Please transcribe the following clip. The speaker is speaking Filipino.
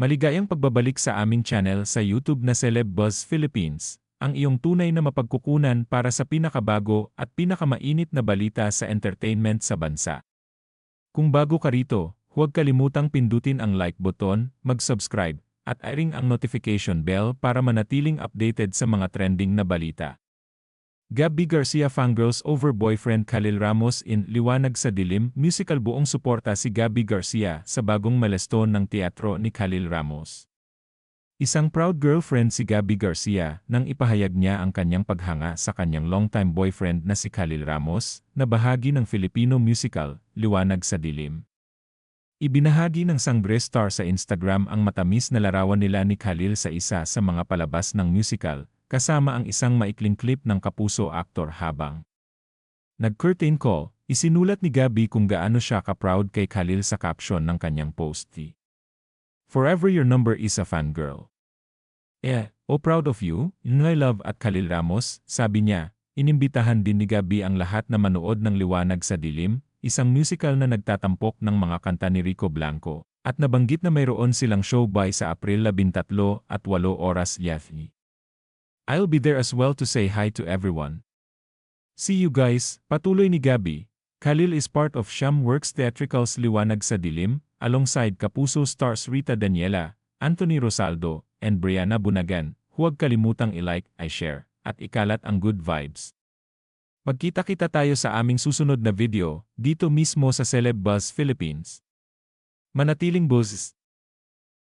Maligayang pagbabalik sa aming channel sa YouTube na Celeb Buzz Philippines, ang iyong tunay na mapagkukunan para sa pinakabago at pinakamainit na balita sa entertainment sa bansa. Kung bago ka rito, huwag kalimutang pindutin ang like button, mag-subscribe, at i-ring ang notification bell para manatiling updated sa mga trending na balita. Gabby Garcia fangirls over boyfriend Khalil Ramos in Liwanag sa Dilim musical buong suporta si Gabby Garcia sa bagong maleston ng teatro ni Khalil Ramos. Isang proud girlfriend si Gabby Garcia nang ipahayag niya ang kanyang paghanga sa kanyang longtime boyfriend na si Khalil Ramos na bahagi ng Filipino musical Liwanag sa Dilim. Ibinahagi ng Sangbre Star sa Instagram ang matamis na larawan nila ni Khalil sa isa sa mga palabas ng musical kasama ang isang maikling clip ng kapuso aktor habang nag-curtain call, isinulat ni Gabi kung gaano siya ka-proud kay Khalil sa caption ng kanyang post. Forever your number is a fangirl. Eh, oh proud of you, Inay Love at Khalil Ramos, sabi niya, inimbitahan din ni Gabi ang lahat na manood ng Liwanag sa Dilim, isang musical na nagtatampok ng mga kanta ni Rico Blanco, at nabanggit na mayroon silang show by sa April 13 at 8 oras Yathi. I'll be there as well to say hi to everyone. See you guys, patuloy ni Gabi. Khalil is part of Sham Works Theatricals Liwanag sa Dilim, alongside Kapuso stars Rita Daniela, Anthony Rosaldo, and Brianna Bunagan. Huwag kalimutang i-like, i-share, at ikalat ang good vibes. Magkita-kita tayo sa aming susunod na video, dito mismo sa Celeb Buzz Philippines. Manatiling buzz!